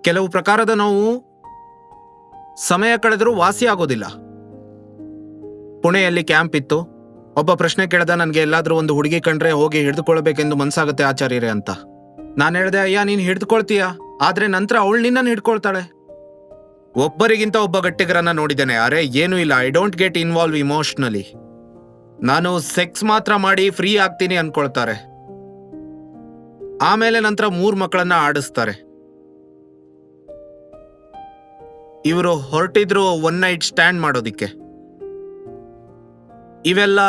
ಕೆಲವು ಪ್ರಕಾರದ ನೋವು ಸಮಯ ಕಳೆದರೂ ವಾಸಿ ಆಗೋದಿಲ್ಲ. ಪುಣೆಯಲ್ಲಿ ಕ್ಯಾಂಪ್ ಇತ್ತು. ಒಬ್ಬ ಪ್ರಶ್ನೆ ಕೇಳ್ದ ನನಗೆ ಎಲ್ಲಾದರೂ ಒಂದು ಹುಡುಗಿ ಕಂಡ್ರೆ ಹೋಗಿ ಹಿಡಿದುಕೊಳ್ಬೇಕೆಂದು ಮನ್ಸಾಗುತ್ತೆ ಆಚಾರ್ಯರೇ ಅಂತ. ನಾನು ಹೇಳಿದೆ, ಅಯ್ಯ, ನೀನು ಹಿಡಿದುಕೊಳ್ತೀಯ? ಆದರೆ ನಂತರ ಅವಳು ನಿನ್ನನ್ನು ಹಿಡ್ಕೊಳ್ತಾಳೆ. ಒಬ್ಬರಿಗಿಂತ ಒಬ್ಬ ಗಟ್ಟಿಗರನ್ನ ನೋಡಿದ್ದೇನೆ. ಅರೆ, ಏನೂ ಇಲ್ಲ. I don't get involve emotionally ನಾನು ಸೆಕ್ಸ್ ಮಾತ್ರ ಮಾಡಿ ಫ್ರೀ ಆಗ್ತೀನಿ ಅನ್ಕೊಳ್ತಾರೆ. ಆಮೇಲೆ ನಂತರ ಮೂರು ಮಕ್ಕಳನ್ನ ಆಡಿಸ್ತಾರೆ. ಇವರು ಹೊರಟಿದ್ರು ಒನ್ ನೈಟ್ ಸ್ಟ್ಯಾಂಡ್ ಮಾಡೋದಿಕ್ಕೆ. ಇವೆಲ್ಲ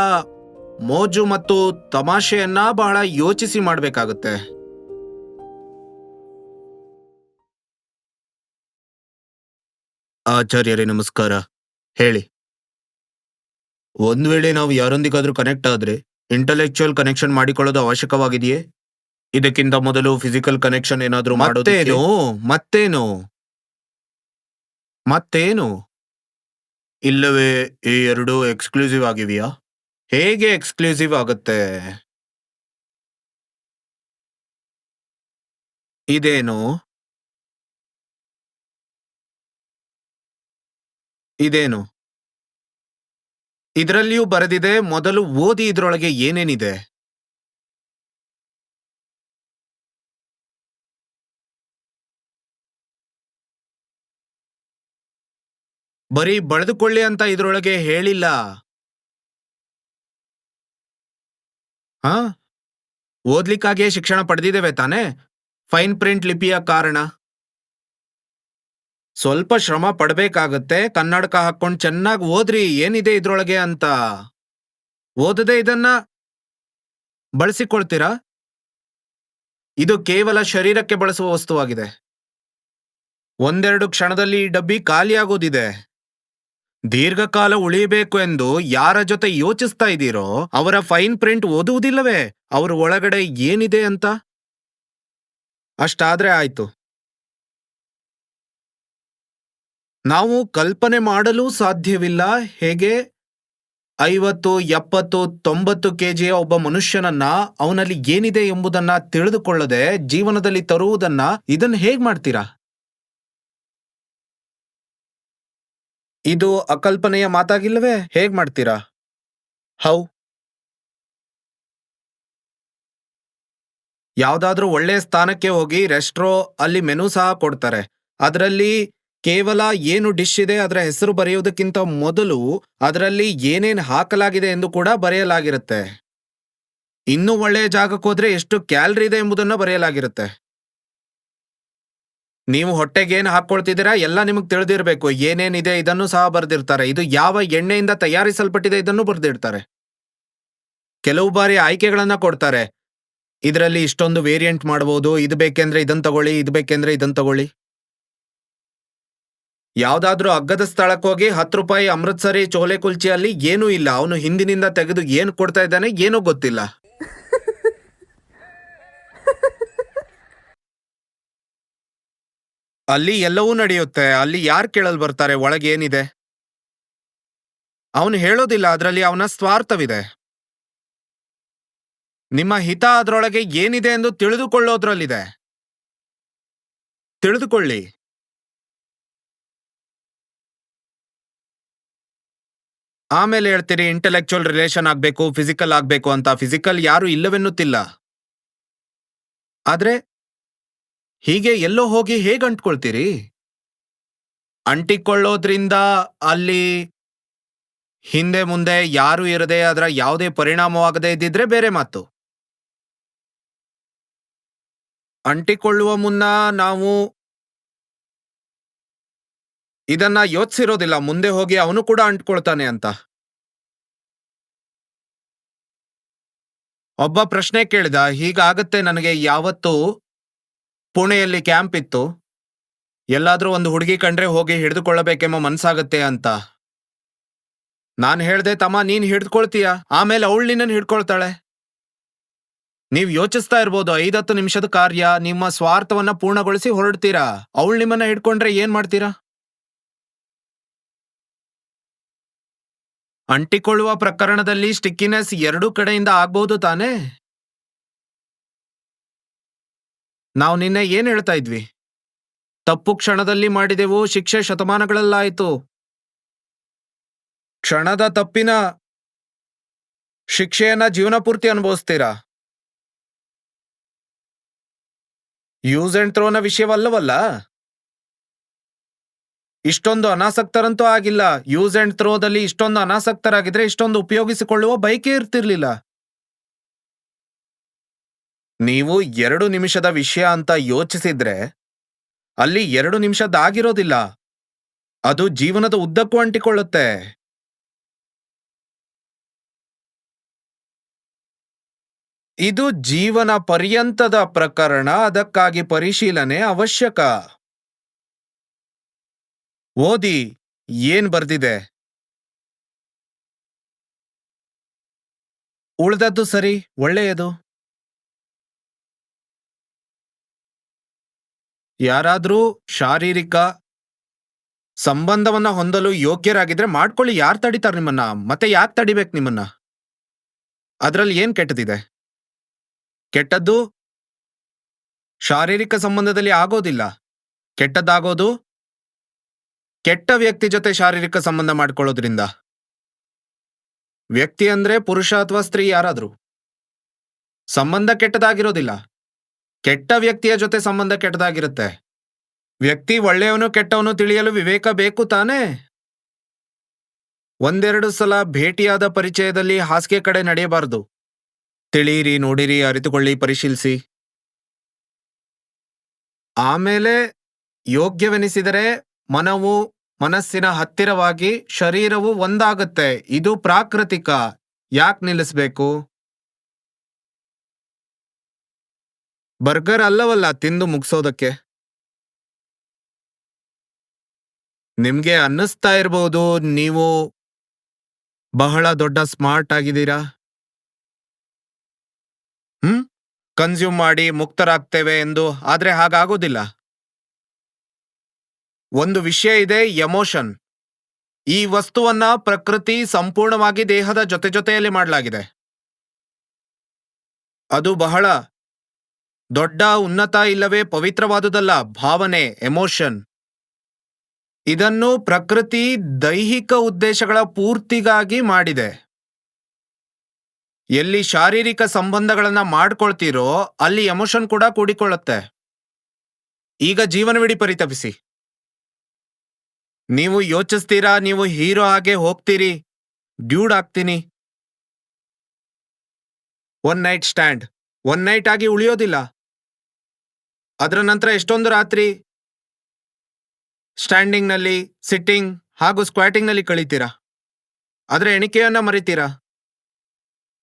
ಮೋಜು ಮತ್ತು ತಮಾಷೆಯನ್ನ ಬಹಳ ಯೋಚಿಸಿ ಮಾಡಬೇಕಾಗುತ್ತೆ. ಆಚಾರ್ಯರೇ ನಮಸ್ಕಾರ. ಹೇಳಿ. ಒಂದ್ ವೇಳೆ ನಾವು ಯಾರೊಂದಿಗಾದ್ರೂ ಕನೆಕ್ಟ್ ಆದ್ರೆ ಇಂಟೆಲೆಕ್ಚುಯಲ್ ಕನೆಕ್ಷನ್ ಮಾಡಿಕೊಳ್ಳೋದು ಅವಶ್ಯಕವಾಗಿದೆಯೇ? ಇದಕ್ಕಿಂತ ಮೊದಲು ಫಿಸಿಕಲ್ ಕನೆಕ್ಷನ್ ಏನಾದ್ರೂ ಮಾಡೋದೇನು ಮತ್ತೇನು? ಮತ್ತೇನು? ಇಲ್ಲವೇ, ಈ ಎರಡು ಎಕ್ಸ್ಕ್ಲೂಸಿವ್ ಆಗಿವೆಯಾ ಹೇಗೆ ಎಕ್ಸ್ಕ್ಲೂಸಿವ್ ಆಗುತ್ತೆ? ಇದೇನು? ಇದೇನು? ಇದರಲ್ಲಿಯೂ ಬರೆದಿದೆ, ಮೊದಲು ಓದಿ ಇದರೊಳಗೆ ಏನೇನಿದೆ? ಬರೀ ಬಳೆದುಕೊಳ್ಳಿ ಅಂತ ಇದರೊಳಗೆ ಹೇಳಿಲ್ಲ. ಹಾ? ಓದ್ಲಿಕ್ಕಾಗಿಯೇ ಶಿಕ್ಷಣ ಪಡೆದಿದ್ದೇವೆ ತಾನೇ? ಫೈನ್ ಪ್ರಿಂಟ್ ಲಿಪಿಯ ಕಾರಣ. ಸ್ವಲ್ಪ ಶ್ರಮ ಪಡಬೇಕಾಗತ್ತೆ, ಕನ್ನಡಕ ಹಾಕೊಂಡ್ ಚೆನ್ನಾಗಿ ಓದ್ರಿ, ಏನಿದೆ ಇದ್ರೊಳಗೆ ಅಂತ. ಓದದೆ ಇದನ್ನ ಬಳಸಿಕೊಳ್ತೀರಾ? ಇದು ಕೇವಲ ಶರೀರಕ್ಕೆ ಬಳಸುವ ವಸ್ತುವಾಗಿದೆ. ಒಂದೆರಡು ಕ್ಷಣದಲ್ಲಿ ಈ ಡಬ್ಬಿ ಖಾಲಿಯಾಗೋದಿದೆ. ದೀರ್ಘಕಾಲ ಉಳಿಯಬೇಕು ಎಂದು ಯಾರ ಜೊತೆ ಯೋಚಿಸ್ತಾ ಇದ್ದೀರೋ, ಅವರ ಫೈನ್ ಪ್ರಿಂಟ್ ಓದುವುದಿಲ್ಲವೇ? ಅವ್ರ ಒಳಗಡೆ ಏನಿದೆ ಅಂತ? ಅಷ್ಟಾದ್ರೆ ಆಯ್ತು. ನಾವು ಕಲ್ಪನೆ ಮಾಡಲು ಸಾಧ್ಯವಿಲ್ಲ. ಹೇಗೆ? ಐವತ್ತು, ಎಪ್ಪತ್ತು, ತೊಂಬತ್ತು ಕೆಜಿಯ ಒಬ್ಬ ಮನುಷ್ಯನನ್ನ ಅವನಲ್ಲಿ ಏನಿದೆ ಎಂಬುದನ್ನ ತಿಳಿದುಕೊಳ್ಳದೆ ಜೀವನದಲ್ಲಿ ತರುವುದನ್ನ ಇದನ್ನ ಹೇಗ್ ಮಾಡ್ತೀರಾ? ಇದು ಅಕಲ್ಪನೆಯ ಮಾತಾಗಿಲ್ಲವೇ? ಹೇಗ್ ಮಾಡ್ತೀರಾ? ಹೌ. ಯಾವ್ದಾದ್ರೂ ಒಳ್ಳೆಯ ಸ್ಥಾನಕ್ಕೆ ಹೋಗಿ ರೆಸ್ಟ್ರೋ ಅಲ್ಲಿ ಮೆನು ಸಹ ಕೊಡ್ತಾರೆ. ಅದರಲ್ಲಿ ಕೇವಲ ಏನು ಡಿಶ್ ಇದೆ ಅದರ ಹೆಸರು ಬರೆಯುವುದಕ್ಕಿಂತ ಮೊದಲು ಅದರಲ್ಲಿ ಏನೇನ್ ಹಾಕಲಾಗಿದೆ ಎಂದು ಕೂಡ ಬರೆಯಲಾಗಿರುತ್ತೆ. ಇನ್ನೂ ಒಳ್ಳೆಯ ಜಾಗಕ್ಕೆ ಹೋದ್ರೆ ಎಷ್ಟು ಕ್ಯಾಲರಿ ಇದೆ ಎಂಬುದನ್ನು ಬರೆಯಲಾಗಿರುತ್ತೆ. ನೀವು ಹೊಟ್ಟೆಗೆ ಏನು ಹಾಕೊಳ್ತಿದ್ದೀರಾ ಎಲ್ಲ ನಿಮಗೆ ತಿಳಿದಿರಬೇಕು. ಏನೇನಿದೆ ಇದನ್ನು ಸಹ ಬರೆದಿರ್ತಾರೆ. ಇದು ಯಾವ ಎಣ್ಣೆಯಿಂದ ತಯಾರಿಸಲ್ಪಟ್ಟಿದೆ ಇದನ್ನು ಬರೆದಿರ್ತಾರೆ. ಕೆಲವು ಬಾರಿ ಆಯ್ಕೆಗಳನ್ನು ಕೊಡ್ತಾರೆ. ಇದರಲ್ಲಿ ಇಷ್ಟೊಂದು ವೇರಿಯಂಟ್ ಮಾಡಬಹುದು ಇದು ಬೇಕೆಂದ್ರೆ ಇದನ್ನು ತಗೊಳ್ಳಿ, ಇದು ಬೇಕೆಂದ್ರೆ ಇದನ್ನು ತಗೊಳ್ಳಿ. ಯಾವುದಾದ್ರೂ ಅಗ್ಗದ ಸ್ಥಳಕ್ಕೆ ಹೋಗಿ ಹತ್ತು ರೂಪಾಯಿ ಅಮೃತ್ಸರಿ ಚೋಲೆ ಕುಲ್ಚಿಯಲ್ಲಿ ಏನೂ ಇಲ್ಲ. ಅವನು ಹಿಂದಿನಿಂದ ತೆಗೆದು ಏನು ಕೊಡ್ತಾ ಇದ್ದಾನೆ, ಏನೂ ಗೊತ್ತಿಲ್ಲ. ಅಲ್ಲಿ ಎಲ್ಲವೂ ನಡೆಯುತ್ತೆ. ಅಲ್ಲಿ ಯಾರು ಕೇಳಲ್ ಬರ್ತಾರೆ? ಒಳಗೆ ಏನಿದೆ? ಅವನು ಹೇಳೋದಿಲ್ಲ. ಅದರಲ್ಲಿ ಅವನ ಸ್ವಾರ್ಥವಿದೆ. ನಿಮ್ಮ ಹಿತ ಅದರೊಳಗೆ ಏನಿದೆ ಎಂದು ತಿಳಿದುಕೊಳ್ಳೋದ್ರಲ್ಲಿದೆ. ತಿಳಿದುಕೊಳ್ಳಿ. ಆಮೇಲೆ ಹೇಳ್ತೀರಿ ಇಂಟೆಲೆಕ್ಚುಯಲ್ ರಿಲೇಷನ್ ಆಗಬೇಕು ಫಿಸಿಕಲ್ ಆಗಬೇಕು ಅಂತ. ಫಿಸಿಕಲ್ ಯಾರು ಇಲ್ಲವೆನ್ನುತ್ತಿಲ್ಲ. ಆದ್ರೆ ಹೀಗೆ ಎಲ್ಲೋ ಹೋಗಿ ಹೇಗೆ ಅಂಟ್ಕೊಳ್ತೀರಿ? ಅಂಟಿಕೊಳ್ಳೋದ್ರಿಂದ ಅಲ್ಲಿ ಹಿಂದೆ ಮುಂದೆ ಯಾರು ಇರದೆ ಅದರ ಯಾವುದೇ ಪರಿಣಾಮವಾಗದೇ ಇದ್ದಿದ್ರೆ ಬೇರೆ ಮಾತು. ಅಂಟಿಕೊಳ್ಳುವ ಮುನ್ನ ನಾವು ಇದನ್ನ ಯೋಚಿಸಿರೋದಿಲ್ಲ, ಮುಂದೆ ಹೋಗಿ ಅವನು ಕೂಡ ಅಂಟ್ಕೊಳ್ತಾನೆ ಅಂತ. ಒಬ್ಬ ಪ್ರಶ್ನೆ ಕೇಳಿದ, ಹೀಗಾಗತ್ತೆ ನನಗೆ ಯಾವತ್ತು ಪುಣೆಯಲ್ಲಿ ಕ್ಯಾಂಪ್ ಇತ್ತು. ಎಲ್ಲಾದರೂ ಒಂದು ಹುಡುಗಿ ಕಂಡ್ರೆ ಹೋಗಿ ಹಿಡಿದುಕೊಳ್ಳಬೇಕೆಂಬ ಮನ್ಸಾಗತ್ತೆ ಅಂತ. ನಾನು ಹೇಳ್ದೆ, ತಮ್ಮ, ನೀನ್ ಹಿಡ್ಕೊಳ್ತೀಯ ಆಮೇಲೆ ಅವಳು ನಿನ್ನನ್ನು ಹಿಡ್ಕೊಳ್ತಾಳೆ. ನೀವು ಯೋಚಿಸ್ತಾ ಇರ್ಬೋದು, ಐದತ್ತು ನಿಮಿಷದ ಕಾರ್ಯ, ನಿಮ್ಮ ಸ್ವಾರ್ಥವನ್ನ ಪೂರ್ಣಗೊಳಿಸಿ ಹೊರಡ್ತೀರಾ? ಅವಳು ನಿಮ್ಮನ್ನ ಹಿಡ್ಕೊಂಡ್ರೆ ಏನ್ ಮಾಡ್ತೀರಾ? ಅಂಟಿಕೊಳ್ಳುವ ಪ್ರಕರಣದಲ್ಲಿ ಸ್ಟಿಕ್ಕಿನೆಸ್ ಎರಡೂ ಕಡೆಯಿಂದ ಆಗ್ಬಹುದು ತಾನೇ? ನಾವು ನಿನ್ನೆ ಏನ್ ಹೇಳ್ತಾ ಇದ್ವಿ? ತಪ್ಪು ಕ್ಷಣದಲ್ಲಿ ಮಾಡಿದೆವು ಶಿಕ್ಷೆ ಶತಮಾನಗಳಲ್ಲಾಯಿತು. ಕ್ಷಣದ ತಪ್ಪಿನ ಶಿಕ್ಷೆಯನ್ನ ಜೀವನ ಪೂರ್ತಿ ಅನುಭವಿಸ್ತೀರಾ? ಯೂಸ್ ಅಂಡ್ ಥ್ರೋನ ವಿಷಯವಲ್ಲವಲ್ಲ? ಇಷ್ಟೊಂದು ಅನಾಸಕ್ತರಂತೂ ಆಗಿಲ್ಲ. ಯೂಸ್ ಅಂಡ್ ಥ್ರೋದಲ್ಲಿ ಇಷ್ಟೊಂದು ಅನಾಸಕ್ತರಾಗಿದ್ರೆ ಇಷ್ಟೊಂದು ಉಪಯೋಗಿಸಿಕೊಳ್ಳುವ ಬೈಕೇ ಇರ್ತಿರ್ಲಿಲ್ಲ. ನೀವು ಎರಡು ನಿಮಿಷದ ವಿಷಯ ಅಂತ ಯೋಚಿಸಿದ್ರೆ ಅಲ್ಲಿ ಎರಡು ನಿಮಿಷದಾಗಿರೋದಿಲ್ಲ ಅದು ಜೀವನದ ಉದ್ದಕ್ಕೂ ಅಂಟಿಕೊಳ್ಳುತ್ತೆ. ಇದು ಜೀವನ ಪರ್ಯಂತದ ಪ್ರಕರಣ, ಅದಕ್ಕಾಗಿ ಪರಿಶೀಲನೆ ಅವಶ್ಯಕ. ಓದಿ, ಏನ್ ಬರ್ದಿದೆ? ಉಳ್ದದ್ದು ಸರಿ, ಒಳ್ಳೆಯದು. ಯಾರಾದ್ರೂ ಶಾರೀರಿಕ ಸಂಬಂಧವನ್ನ ಹೊಂದಲು ಯೋಗ್ಯರಾಗಿದ್ರೆ ಮಾಡ್ಕೊಳ್ಳಿ. ಯಾರು ತಡಿತಾರೆ ನಿಮ್ಮನ್ನ? ಮತ್ತೆ ಯಾಕೆ ತಡಿಬೇಕು ನಿಮ್ಮನ್ನ? ಅದರಲ್ಲಿ ಏನ್ ಕೆಟ್ಟದಿದೆ? ಕೆಟ್ಟದ್ದು ಶಾರೀರಿಕ ಸಂಬಂಧದಲ್ಲಿ ಆಗೋದಿಲ್ಲ. ಕೆಟ್ಟದ್ದಾಗೋದು ಕೆಟ್ಟ ವ್ಯಕ್ತಿ ಜೊತೆ ಶಾರೀರಿಕ ಸಂಬಂಧ ಮಾಡ್ಕೊಳ್ಳೋದ್ರಿಂದ. ವ್ಯಕ್ತಿ ಅಂದ್ರೆ ಪುರುಷ ಅಥವಾ ಸ್ತ್ರೀ ಯಾರಾದ್ರೂ. ಸಂಬಂಧ ಕೆಟ್ಟದಾಗಿರೋದಿಲ್ಲ. ಕೆಟ್ಟ ವ್ಯಕ್ತಿಯ ಜೊತೆ ಸಂಬಂಧ ಕೆಟ್ಟದಾಗಿರುತ್ತೆ. ವ್ಯಕ್ತಿ ಒಳ್ಳೆಯವನು ಕೆಟ್ಟವನು ತಿಳಿಯಲು ವಿವೇಕ ಬೇಕು ತಾನೇ? ಒಂದೆರಡು ಸಲ ಭೇಟಿಯಾದ ಪರಿಚಯದಲ್ಲಿ ಹಾಸಿಗೆ ಕಡೆ ನಡೆಯಬಾರದು. ತಿಳಿಯಿರಿ, ನೋಡಿರಿ, ಅರಿತುಕೊಳ್ಳಿ, ಪರಿಶೀಲಿಸಿ. ಆಮೇಲೆ ಯೋಗ್ಯವೆನಿಸಿದರೆ ಮನವು, ಮನಸ್ಸಿನ ಹತ್ತಿರವಾಗಿ ಶರೀರವು ಒಂದಾಗುತ್ತೆ. ಇದು ಪ್ರಾಕೃತಿಕ. ಯಾಕೆ ನಿಲ್ಲಿಸ್ಬೇಕು? ಬರ್ಗರ್ ಅಲ್ಲವಲ್ಲ ತಿಂದು ಮುಗಿಸೋದಕ್ಕೆ? ನಿಮ್ಗೆ ಅನ್ನಿಸ್ತಾ ಇರ್ಬೋದು, ನೀವು ಬಹಳ ದೊಡ್ಡ ಸ್ಮಾರ್ಟ್ ಆಗಿದ್ದೀರಾ? ಹ್ಮ್? ಕನ್ಸ್ಯೂಮ್ ಮಾಡಿ ಮುಕ್ತರಾಗ್ತೇವೆ ಎಂದು, ಆದ್ರೆ ಹಾಗಾಗೋದಿಲ್ಲ. ಒಂದು ವಿಷಯ ಇದೆ, ಎಮೋಷನ್. ಈ ವಸ್ತುವನ್ನ ಪ್ರಕೃತಿ ಸಂಪೂರ್ಣವಾಗಿ ದೇಹದ ಜೊತೆ ಜೊತೆಯಲ್ಲಿ ಮಾಡಲಾಗಿದೆ. ಅದು ಬಹಳ ದೊಡ್ಡ ಉನ್ನತ ಇಲ್ಲವೇ ಪವಿತ್ರವಾದುದಲ್ಲ ಭಾವನೆ ಎಮೋಷನ್ ಇದನ್ನು ಪ್ರಕೃತಿ ದೈಹಿಕ ಉದ್ದೇಶಗಳ ಪೂರ್ತಿಗಾಗಿ ಮಾಡಿದೆ. ಎಲ್ಲಿ ಶಾರೀರಿಕ ಸಂಬಂಧಗಳನ್ನ ಮಾಡ್ಕೊಳ್ತೀರೋ ಅಲ್ಲಿ ಎಮೋಷನ್ ಕೂಡ ಕೂಡಿಕೊಳ್ಳುತ್ತೆ. ಈಗ ಜೀವನವಿಡಿ ಪರಿತಪಿಸಿ. ನೀವು ಯೋಚಿಸ್ತೀರಾ, ನೀವು ಹೀರೋ ಹಾಗೆ ಹೋಗ್ತೀರಿ? ಡ್ಯೂಡ್ ಆಗ್ತೀನಿ. One night stand. One night ಆಗಿ ಉಳಿಯೋದಿಲ್ಲ. ಅದರ ನಂತರ ಎಷ್ಟೊಂದು ರಾತ್ರಿ? ಸ್ಟ್ಯಾಂಡಿಂಗ್ನಲ್ಲಿ, ಸಿಟ್ಟಿಂಗ್ ಹಾಗೂ ಸ್ಕ್ವಾಟಿಂಗ್ನಲ್ಲಿ ಕಳೀತೀರಾ? ಅದರ ಎಣಿಕೆಯನ್ನ ಮರಿತೀರಾ?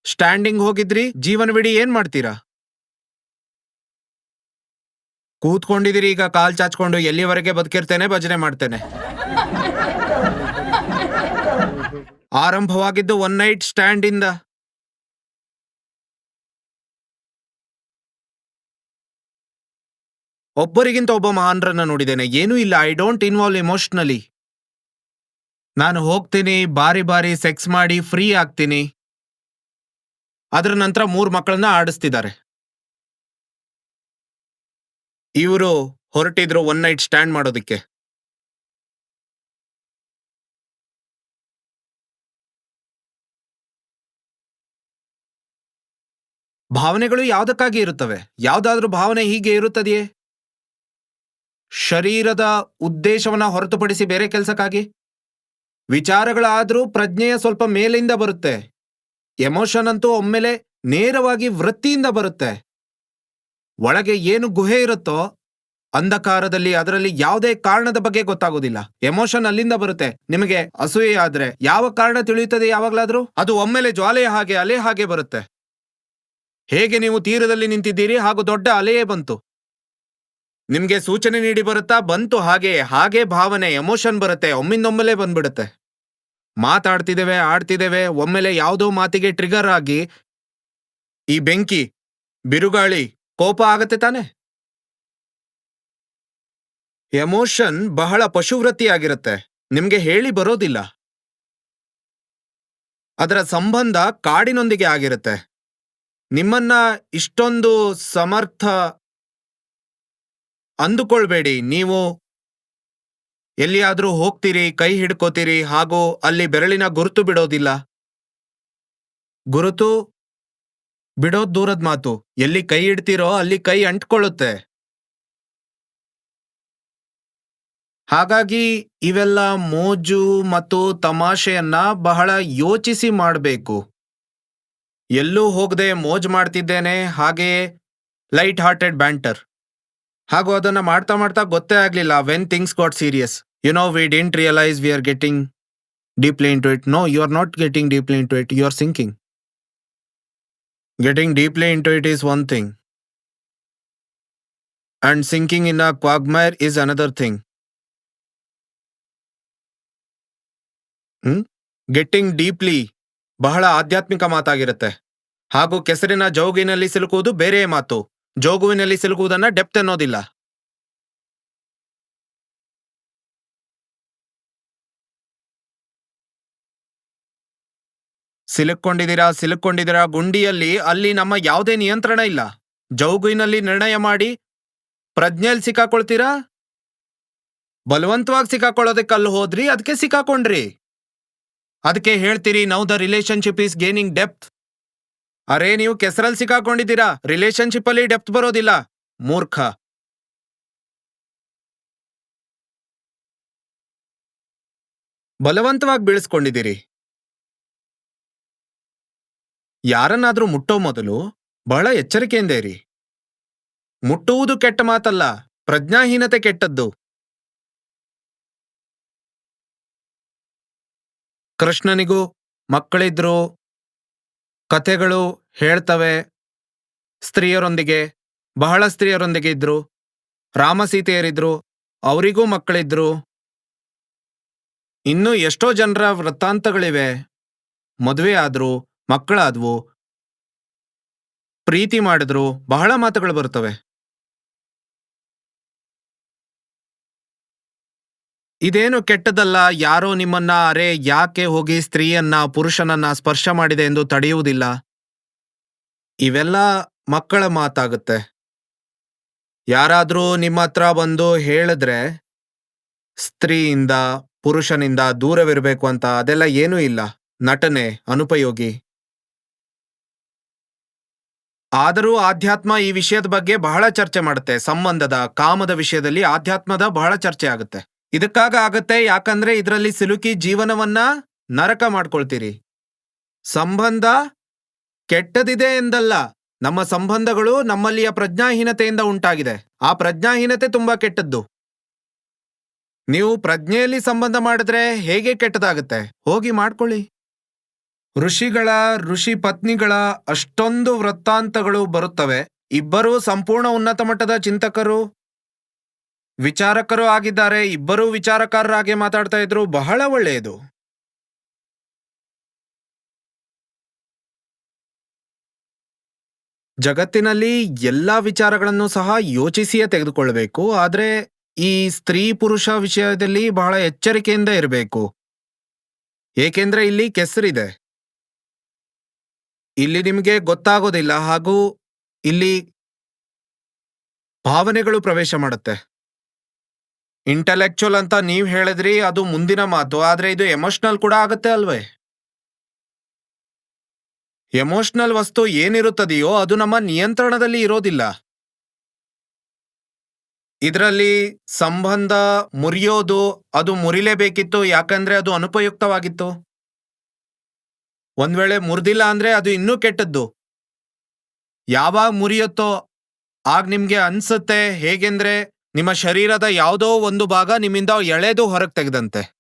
ಸ್ಟ್ಯಾಂಡಿಂಗ್ ಹೋಗಿದ್ರಿ ಜೀವನವಿಡೀ ಏನ್ ಮಾಡ್ತೀರಾ? ಕೂತ್ಕೊಂಡಿದ್ದೀರಿ ಈಗ, ಕಾಲ್ ಚಾಚ್ಕೊಂಡು, ಎಲ್ಲಿವರೆಗೆ ಬದುಕಿರ್ತೇನೆ, ಭಜನೆ ಮಾಡ್ತೇನೆ. ಆರಂಭವಾಗಿದ್ದು ಒನ್ ನೈಟ್ ಸ್ಟ್ಯಾಂಡ್ ಇಂದ. ಒಬ್ಬರಿಗಿಂತ ಒಬ್ಬ ಮಹಾನ್ರನ್ನ ನೋಡಿದ್ದೇನೆ. ಏನೂ ಇಲ್ಲ. ಐ ಡೋಂಟ್ ಇನ್ವಾಲ್ವ್ ಎಮೋಷನಲಿ ನಾನು ಹೋಗ್ತೀನಿ, ಬಾರಿ ಬಾರಿ ಸೆಕ್ಸ್ ಮಾಡಿ ಫ್ರೀ ಆಗ್ತೀನಿ. ಅದರ ನಂತರ ಮೂರು ಮಕ್ಕಳನ್ನ ಆಡಿಸ್ತಿದ್ದಾರೆ. ಇವರು ಹೊರಟಿದ್ರು ಒನ್ ನೈಟ್ ಸ್ಟ್ಯಾಂಡ್ ಮಾಡೋದಕ್ಕೆ. ಭಾವನೆಗಳು ಯಾವುದಕ್ಕಾಗಿ ಇರುತ್ತವೆ? ಯಾವುದಾದ್ರೂ ಭಾವನೆ ಹೀಗೆ ಇರುತ್ತದೆಯೇ? ಶರೀರದ ಉದ್ದೇಶವನ್ನ ಹೊರತುಪಡಿಸಿ ಬೇರೆ ಕೆಲಸಕ್ಕಾಗಿ? ವಿಚಾರಗಳಾದರೂ ಪ್ರಜ್ಞೆಯ ಸ್ವಲ್ಪ ಮೇಲಿಂದ ಬರುತ್ತೆ. ಎಮೋಷನ್ ಅಂತೂ ಒಮ್ಮೆಲೆ ನೇರವಾಗಿ ವೃತ್ತಿಯಿಂದ ಬರುತ್ತೆ. ಒಳಗೆ ಏನು ಗುಹೆ ಇರುತ್ತೋ ಅಂಧಕಾರದಲ್ಲಿ ಅದರಲ್ಲಿ ಯಾವುದೇ ಕಾರಣದ ಬಗ್ಗೆ ಗೊತ್ತಾಗೋದಿಲ್ಲ. ಎಮೋಷನ್ ಅಲ್ಲಿಂದ ಬರುತ್ತೆ. ನಿಮಗೆ ಅಸೂಯೆ ಆದ್ರೆ ಯಾವ ಕಾರಣ ತಿಳಿಯುತ್ತದೆ ಯಾವಾಗಲಾದರೂ? ಅದು ಒಮ್ಮೆಲೆ ಜ್ವಾಲೆಯ ಹಾಗೆ ಅಲೆ ಹಾಗೆ ಬರುತ್ತೆ. ಹೇಗೆ ನೀವು ತೀರದಲ್ಲಿ ನಿಂತಿದ್ದೀರಿ ಹಾಗೂ ದೊಡ್ಡ ಅಲೆಯೇ ಬಂತು? ನಿಮ್ಗೆ ಸೂಚನೆ ನೀಡಿ ಬರುತ್ತಾ? ಬಂತು ಹಾಗೆ ಹಾಗೆ ಭಾವನೆ, ಎಮೋಷನ್ ಬರುತ್ತೆ, ಒಮ್ಮಿಂದೊಮ್ಮೆಲೆ ಬಂದ್ಬಿಡುತ್ತೆ. ಮಾತಾಡ್ತಿದ್ದೇವೆ, ಆಡ್ತಿದ್ದೇವೆ, ಒಮ್ಮೆಲೆ ಯಾವುದೋ ಮಾತಿಗೆ ಟ್ರಿಗರ್ ಆಗಿ ಈ ಬೆಂಕಿ, ಬಿರುಗಾಳಿ ಕೋಪ ಆಗತ್ತೆ ತಾನೆ? ಎಮೋಷನ್ ಬಹಳ ಪಶುವೃತ್ತಿಯಾಗಿರುತ್ತೆ ನಿಮ್ಗೆ ಹೇಳಿ ಬರೋದಿಲ್ಲ. ಅದರ ಸಂಬಂಧ ಕಾಡಿನೊಂದಿಗೆ ಆಗಿರುತ್ತೆ. ನಿಮ್ಮನ್ನ ಇಷ್ಟೊಂದು ಸಮರ್ಥ ಅಂದುಕೊಳ್ಬೇಡಿ, ನೀವು ಎಲ್ಲಿಯಾದರೂ ಹೋಗ್ತೀರಿ, ಕೈ ಹಿಡ್ಕೋತೀರಿ, ಹಾಗೂ ಅಲ್ಲಿ ಬೆರಳಿನ ಗುರುತು ಬಿಡೋದಿಲ್ಲ. ಗುರುತು ಬಿಡೋದ್ ದೂರದ ಮಾತು. ಎಲ್ಲಿ ಕೈ ಇಡ್ತೀರೋ ಅಲ್ಲಿ ಕೈ ಅಂಟ್ಕೊಳ್ಳುತ್ತೆ. ಹಾಗಾಗಿ ಇವೆಲ್ಲ ಮೋಜು ಮತ್ತು ತಮಾಷೆಯನ್ನ ಬಹಳ ಯೋಚಿಸಿ ಮಾಡಬೇಕು. ಎಲ್ಲೂ ಹೋಗದೆ ಮೋಜ್ ಮಾಡ್ತಿದ್ದೇನೆ, ಹಾಗೆಯೇ ಲೈಟ್ ಹಾರ್ಟೆಡ್ ಬ್ಯಾಂಟರ್ ಹಾಗೂ ಅದನ್ನ ಮಾಡ್ತಾ ಮಾಡ್ತಾ ಗೊತ್ತೇ ಆಗ್ಲಿಲ್ಲ when things got serious you know we didn't realise we are getting deeply into it no you are not getting deeply into it you are sinking getting deeply into it is one thing and sinking in a quagmire is another thing getting deeply ಬಹಳ ಆಧ್ಯಾತ್ಮಿಕ ಮಾತಾಗಿರುತ್ತೆ. ಹಾಗೂ ಕೆಸರಿನ ಜೌಗಿನಲ್ಲಿ ಸಿಲುಕುವುದು ಬೇರೆಯೇ ಮಾತು. ಜೋಗುವಿನಲ್ಲಿ ಸಿಲುಕುವುದನ್ನ depth ಅನ್ನೋದಿಲ್ಲ. ಸಿಲುಕೊಂಡಿದ್ದೀರಾ ಸಿಲುಕೊಂಡಿದ್ದೀರಾ ಗುಂಡಿಯಲ್ಲಿ ಅಲ್ಲಿ ನಮ್ಮ ಯಾವುದೇ ನಿಯಂತ್ರಣ ಇಲ್ಲ. ಜೌಗುವಿನಲ್ಲಿ ನಿರ್ಣಯ ಮಾಡಿ, ಪ್ರಜ್ಞೆಯಲ್ಲಿ ಸಿಕ್ಕಾಕೊಳ್ತೀರಾ? ಬಲವಂತವಾಗಿ ಸಿಕ್ಕಾಕೊಳ್ಳೋದಕ್ಕೆ ಅಲ್ಲಿ ಹೋದ್ರಿ, ಅದಕ್ಕೆ ಸಿಕ್ಕಾಕೊಂಡ್ರಿ. ಅದಕ್ಕೆ ಹೇಳ್ತೀರಿ now the relationship is gaining depth ಅರೇ, ನೀವು ಕೆಸರಲ್ಲಿ ಸಿಕ್ಕಾಕೊಂಡಿದ್ದೀರಾ? ರಿಲೇಶನ್ಶಿಪ್ ಅಲ್ಲಿ ಡೆಪ್ತ್ ಬರೋದಿಲ್ಲ. ಮೂರ್ಖ. ಬಲವಂತವಾಗಿ ಬೀಳಿಸ್ಕೊಂಡಿದ್ದೀರಿ. ಯಾರನ್ನಾದ್ರೂ ಮುಟ್ಟೋ ಮೊದಲು ಬಹಳ ಎಚ್ಚರಿಕೆಯಿಂದ ಇರಿ. ಮುಟ್ಟುವುದು ಕೆಟ್ಟ ಮಾತಲ್ಲ, ಪ್ರಜ್ಞಾಹೀನತೆ ಕೆಟ್ಟದ್ದು. ಕೃಷ್ಣನಿಗೂ ಮಕ್ಕಳಿದ್ರು ಕಥೆಗಳು ಹೇಳ್ತವೆ. ಸ್ತ್ರೀಯರೊಂದಿಗೆ, ಬಹಳ ಸ್ತ್ರೀಯರೊಂದಿಗೆ ಇದ್ರು. ರಾಮ ಸೀತೆಯರಿದ್ರು ಅವರಿಗೂ ಮಕ್ಕಳಿದ್ರು. ಇನ್ನೂ ಎಷ್ಟೋ ಜನರ ವೃತ್ತಾಂತಗಳಿವೆ. ಮದುವೆ ಆದ್ರು, ಮಕ್ಕಳಾದ್ವು. ಪ್ರೀತಿ ಮಾಡಿದ್ರು, ಬಹಳ ಮಾತುಗಳು ಬರ್ತವೆ ಇದೇನು ಕೆಟ್ಟದಲ್ಲ ಯಾರೋ ನಿಮ್ಮನ್ನ, ಅರೆ, ಯಾಕೆ ಹೋಗಿ ಸ್ತ್ರೀಯನ್ನ, ಪುರುಷನನ್ನ ಸ್ಪರ್ಶ ಮಾಡಿದೆ ಎಂದು ತಡೆಯುವುದಿಲ್ಲ. ಇವೆಲ್ಲ ಮಕ್ಕಳ ಮಾತಾಗುತ್ತೆ. ಯಾರಾದರೂ ನಿಮ್ಮ ಹತ್ರ ಬಂದು ಹೇಳಿದ್ರೆ, ಸ್ತ್ರೀಯಿಂದ, ಪುರುಷನಿಂದ ದೂರವಿರಬೇಕು ಅಂತ ಅದೆಲ್ಲ ಏನೂ ಇಲ್ಲ. ನಟನೆ, ಅನುಪಯೋಗಿ. ಆದರೂ ಆಧ್ಯಾತ್ಮ ಈ ವಿಷಯದ ಬಗ್ಗೆ ಬಹಳ ಚರ್ಚೆ ಮಾಡುತ್ತೆ. ಸಂಬಂಧದ, ಕಾಮದ ವಿಷಯದಲ್ಲಿ ಆಧ್ಯಾತ್ಮದ ಬಹಳ ಚರ್ಚೆ ಆಗುತ್ತೆ. ಇದಕ್ಕಾಗ ಆಗತ್ತೆ ಯಾಕಂದ್ರೆ ಇದರಲ್ಲಿ ಸಿಲುಕಿ ಜೀವನವನ್ನ ನರಕ ಮಾಡ್ಕೊಳ್ತೀರಿ. ಸಂಬಂಧ ಕೆಟ್ಟದಿದೆ ಎಂದಲ್ಲ, ನಮ್ಮ ಸಂಬಂಧಗಳು ನಮ್ಮಲ್ಲಿಯ ಪ್ರಜ್ಞಾಹೀನತೆಯಿಂದ ಉಂಟಾಗಿದೆ. ಆ ಪ್ರಜ್ಞಾಹೀನತೆ ತುಂಬಾ ಕೆಟ್ಟದ್ದು. ನೀವು ಪ್ರಜ್ಞೆಯಲ್ಲಿ ಸಂಬಂಧ ಮಾಡಿದ್ರೆ ಹೇಗೆ ಕೆಟ್ಟದಾಗುತ್ತೆ? ಹೋಗಿ ಮಾಡ್ಕೊಳ್ಳಿ. ಋಷಿಗಳ, ಋಷಿ ಪತ್ನಿಗಳ ಅಷ್ಟೊಂದು ವೃತ್ತಾಂತಗಳು ಬರುತ್ತವೆ. ಇಬ್ಬರೂ ಸಂಪೂರ್ಣ ಉನ್ನತ ಮಟ್ಟದ ಚಿಂತಕರು ವಿಚಾರಕರು ಆಗಿದ್ದಾರೆ, ಇಬ್ಬರೂ ವಿಚಾರಕಾರರಾಗಿ ಮಾತಾಡ್ತಾ ಇದ್ರು, ಬಹಳ ಒಳ್ಳೆಯದು. ಜಗತ್ತಿನಲ್ಲಿ ಎಲ್ಲ ವಿಚಾರಗಳನ್ನು ಸಹ ಯೋಚಿಸಿಯೇ ತೆಗೆದುಕೊಳ್ಳಬೇಕು, ಆದರೆ ಈ ಸ್ತ್ರೀ ಪುರುಷ ವಿಷಯದಲ್ಲಿ ಬಹಳ ಎಚ್ಚರಿಕೆಯಿಂದ ಇರಬೇಕು. ಏಕೆಂದ್ರೆ ಇಲ್ಲಿ ಕೆಸರಿದೆ. ಇಲ್ಲಿ ನಿಮಗೆ ಗೊತ್ತಾಗೋದಿಲ್ಲ, ಹಾಗೂ ಇಲ್ಲಿ ಭಾವನೆಗಳು ಪ್ರವೇಶ ಮಾಡುತ್ತೆ. ಇಂಟೆಲೆಕ್ಚುಯಲ್ ಅಂತ ನೀವ್ ಹೇಳಿದ್ರಿ, ಅದು ಮುಂದಿನ ಮಾತು. ಆದ್ರೆ ಇದು ಎಮೋಷನಲ್ ಕೂಡ ಆಗುತ್ತೆ ಅಲ್ವೇ? ಎಮೋಷನಲ್ ವಸ್ತು ಏನಿರುತ್ತದೆಯೋ ಅದು ನಮ್ಮ ನಿಯಂತ್ರಣದಲ್ಲಿ ಇರೋದಿಲ್ಲ. ಇದರಲ್ಲಿ ಸಂಬಂಧ ಮುರಿಯೋದು, ಅದು ಮುರಿಲೇಬೇಕಿತ್ತು, ಯಾಕಂದ್ರೆ ಅದು ಅನುಪಯುಕ್ತವಾಗಿತ್ತು. ಒಂದ್ ವೇಳೆ ಮುರಿದಿಲ್ಲ ಅಂದ್ರೆ ಅದು ಇನ್ನೂ ಕೆಟ್ಟದ್ದು. ಯಾವಾಗ ಮುರಿಯುತ್ತೋ, ಆಗ ನಿಮ್ಗೆ ಅನ್ಸುತ್ತೆ, ಹೇಗೆಂದ್ರೆ ನಿಮ್ಮ ಶರೀರದ ಯಾವುದೋ ಒಂದು ಭಾಗ ನಿಮ್ಮಿಂದ ಎಳೆದು ಹೊರಗೆ ತೆಗೆದಂತೆ.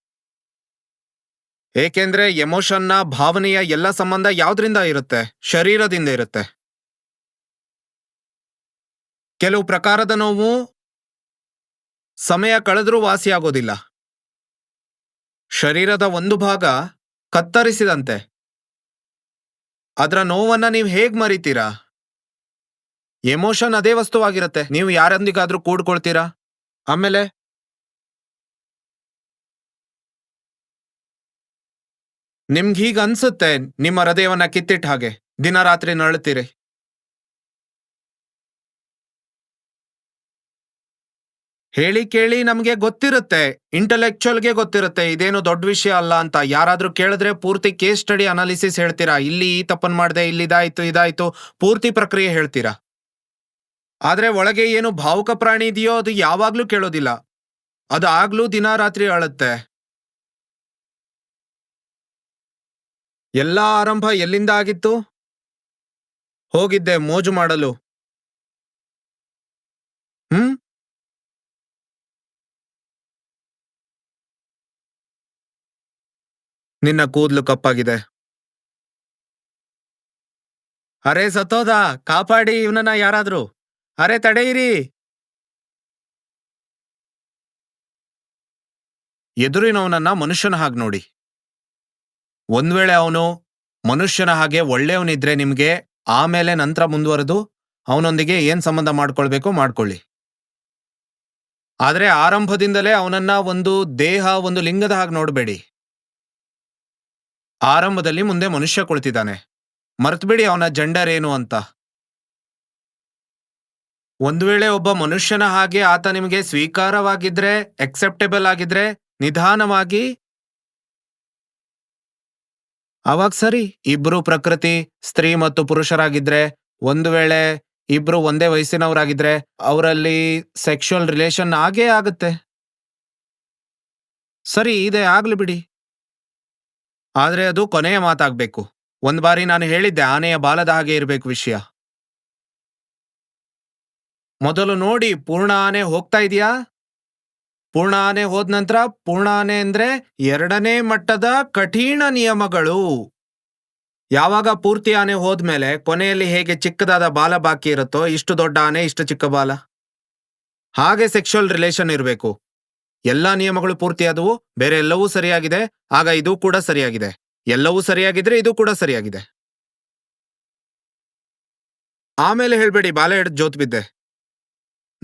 ಏಕೆಂದ್ರೆ ಎಮೋಷನ್ನ ಭಾವನೆಯ ಎಲ್ಲ ಸಂಬಂಧ ಯಾವ್ದ್ರಿಂದ ಇರುತ್ತೆ? ಶರೀರದಿಂದ ಇರುತ್ತೆ. ಕೆಲವು ಪ್ರಕಾರದ ನೋವು ಸಮಯ ಕಳೆದ್ರೂ ವಾಸಿಯಾಗೋದಿಲ್ಲ ಶರೀರದ ಒಂದು ಭಾಗ ಕತ್ತರಿಸಿದಂತೆ. ಅದರ ನೋವನ್ನ ನೀವು ಹೇಗೆ ಮರಿತೀರಾ? ಎಮೋಷನ್ ಅದೇ ವಸ್ತುವಾಗಿರುತ್ತೆ. ನೀವು ಯಾರೊಂದಿಗಾದ್ರೂ ಕೂಡ್ಕೊಳ್ತೀರಾ? ಆಮೇಲೆ? ನಿಮ್ಗೆ ಹೀಗ ಅನ್ಸುತ್ತೆ, ನಿಮ್ಮ ಹೃದಯವನ್ನ ಕಿತ್ತಿಟ್ಟ ಹಾಗೆ. ದಿನ ರಾತ್ರಿ ನರಳುತ್ತೀರಿ ಹೇಳಿ ಕೇಳಿ ನಮಗೆ ಗೊತ್ತಿರುತ್ತೆ. ಇಂಟಲೆಕ್ಚುಯಲ್ಗೆ ಗೊತ್ತಿರುತ್ತೆ. ಇದೇನು ದೊಡ್ಡ ವಿಷಯ ಅಲ್ಲ ಅಂತ. ಯಾರಾದ್ರೂ ಕೇಳಿದ್ರೆ ಪೂರ್ತಿ ಕೇಸ್ ಸ್ಟಡಿ ಅನಾಲಿಸಿಸ್ ಹೇಳ್ತೀರಾ? ಇಲ್ಲಿ ಈ ತಪ್ಪನ್ ಮಾಡಿದೆ, ಇಲ್ಲಿ ಇದಾಯ್ತು ಇದಾಯ್ತು. ಪೂರ್ತಿ ಪ್ರಕ್ರಿಯೆ ಹೇಳ್ತೀರಾ? ಆದ್ರೆ ಒಳಗೆ ಏನು ಭಾವುಕ ಪ್ರಾಣಿ ಇದೆಯೋ ಅದು ಯಾವಾಗ್ಲೂ ಕೇಳೋದಿಲ್ಲ. ಅದು ಆಗ್ಲೂ ದಿನ ರಾತ್ರಿ ಅಳುತ್ತೆ. ಎಲ್ಲಾ ಆರಂಭ ಎಲ್ಲಿಂದ ಆಗಿತ್ತು? ಹೋಗಿದ್ದೆ, ಮೋಜು ಮಾಡಲು. ಹ್ಮ್? ನಿನ್ನ ಕೂದಲು ಕಪ್ಪಾಗಿದೆ. ಅರೆ ಸತ್ತೋದ ಕಾಪಾಡಿ ಇವನನ್ನ ಯಾರಾದ್ರೂ. ಅರೆ ತಡೆಯಿರಿ. ಎದುರಿನವನನ್ನ ಮನುಷ್ಯನ ಹಾಗೆ ನೋಡಿ. ಒಂದ್ ವೇಳೆ ಅವನು ಮನುಷ್ಯನ ಹಾಗೆ ಒಳ್ಳೆಯವನಿದ್ರೆ ನಿಮ್ಗೆ ಆಮೇಲೆ ನಂತರ ಮುಂದುವರೆದು ಅವನೊಂದಿಗೆ ಏನ್ ಸಂಬಂಧ ಮಾಡ್ಕೊಳ್ಬೇಕು ಮಾಡ್ಕೊಳ್ಳಿ. ಆದ್ರೆ ಆರಂಭದಿಂದಲೇ ಅವನನ್ನ ಒಂದು ದೇಹ, ಒಂದು ಲಿಂಗದ ಹಾಗೆ ನೋಡಬೇಡಿ. ಆರಂಭದಲ್ಲಿ ಮುಂದೆ ಮನುಷ್ಯ ಕುಳಿತಿದ್ದಾನೆ. ಮರ್ತ್ಬಿಡಿ ಅವನ ಜೆಂಡರ್ ಏನು ಅಂತ. ಒಂದು ವೇಳೆ ಒಬ್ಬ ಮನುಷ್ಯನ ಹಾಗೆ ಆತ ನಿಮಗೆ ಸ್ವೀಕಾರವಾಗಿದ್ರೆ ಎಕ್ಸೆಪ್ಟೇಬಲ್ ಆಗಿದ್ರೆ, ನಿಧಾನವಾಗಿ. ಅವಾಗ ಸರಿ, ಇಬ್ರು ಪ್ರಕೃತಿ, ಸ್ತ್ರೀ ಮತ್ತು ಪುರುಷರಾಗಿದ್ರೆ, ಒಂದು ವೇಳೆ ಇಬ್ರು ಒಂದೇ ವಯಸ್ಸಿನವರಾಗಿದ್ರೆ, ಅವರಲ್ಲಿ ಸೆಕ್ಷುವಲ್ ರಿಲೇಶನ್ ಆಗೇ ಆಗುತ್ತೆ. ಸರಿ, ಇದೆ, ಆಗ್ಲಿ ಬಿಡಿ. ಆದ್ರೆ ಅದು ಕೊನೆಯ ಮಾತಾಗ್ಬೇಕು. ಒಂದ್ ಬಾರಿ ನಾನು ಹೇಳಿದ್ದೆ, ಆನೆಯ ಬಾಲದ ಹಾಗೆ ಇರಬೇಕು ವಿಷಯ. ಮೊದಲು ನೋಡಿ ಪೂರ್ಣ ಆನೆ ಹೋಗ್ತಾ ಇದೆಯಾ? ಪೂರ್ಣ ಆನೆ ಹೋದ ನಂತರ ಪೂರ್ಣ ಆನೆ ಅಂದ್ರೆ ಎರಡನೇ ಮಟ್ಟದ ಕಠಿಣ ನಿಯಮಗಳು. ಯಾವಾಗ ಪೂರ್ತಿ ಆನೆ ಹೋದ್ಮೇಲೆ ಕೊನೆಯಲ್ಲಿ ಹೇಗೆ ಚಿಕ್ಕದಾದ ಬಾಲ ಬಾಕಿ ಇರುತ್ತೋ, ಇಷ್ಟು ದೊಡ್ಡ ಆನೆ, ಇಷ್ಟು ಚಿಕ್ಕ ಬಾಲ. ಹಾಗೆ ಸೆಕ್ಷುವಲ್ ರಿಲೇಶನ್ ಇರಬೇಕು. ಎಲ್ಲಾ ನಿಯಮಗಳು ಪೂರ್ತಿಯಾದವು ಬೇರೆ ಎಲ್ಲವೂ ಸರಿಯಾಗಿದೆ, ಆಗ ಇದು ಕೂಡ ಸರಿಯಾಗಿದೆ. ಎಲ್ಲವೂ ಸರಿಯಾಗಿದ್ರೆ ಇದು ಕೂಡ ಸರಿಯಾಗಿದೆ. ಆಮೇಲೆ ಹೇಳ್ಬೇಡಿ, ಬಾಲ ಹಿಡಿದು ಜೋತ್ ಬಿದ್ದೆ.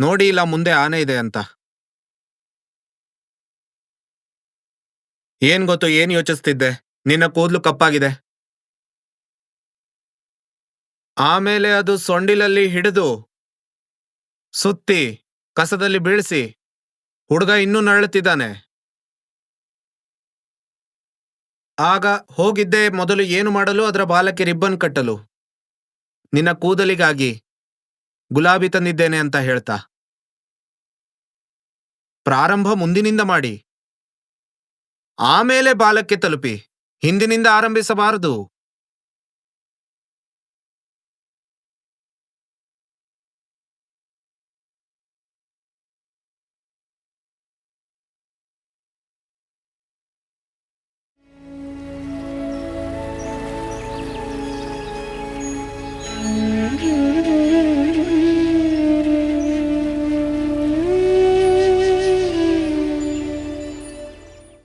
ನೋಡಿ ಇಲ್ಲ ಮುಂದೆ ಆನೆ ಇದೆ ಅಂತ. ಏನ್ ಗೊತ್ತು, ಏನ್ ಯೋಚಿಸ್ತಿದ್ದೆ? ನಿನ್ನ ಕೂದಲು ಕಪ್ಪಾಗಿದೆ. ಆಮೇಲೆ ಅದು ಸೊಂಡಿಲಲ್ಲಿ ಹಿಡಿದು, ಸುತ್ತಿ, ಕಸದಲ್ಲಿ ಬೀಳಿಸಿ, ಹುಡುಗ ಇನ್ನೂ ನರಳುತ್ತಿದ್ದಾನೆ. ಆಗ ಹೋಗಿದ್ದೆ ಮೊದಲು ಏನು ಮಾಡಲು, ಅದರ ಬಾಲಕ್ಕೆ ರಿಬ್ಬನ್ ಕಟ್ಟಲು. ನಿನ್ನ ಕೂದಲಿಗಾಗಿ. ಗುಲಾಬಿ ತಂದಿದ್ದೇನೆ ಅಂತ ಹೇಳ್ತಾ. ಪ್ರಾರಂಭ ಮುಂದಿನಿಂದ ಮಾಡಿ. ಆಮೇಲೆ ಬಾಲಕ್ಕೆ ತಲುಪಿ. ಹಿಂದಿನಿಂದ ಆರಂಭಿಸಬಾರದು.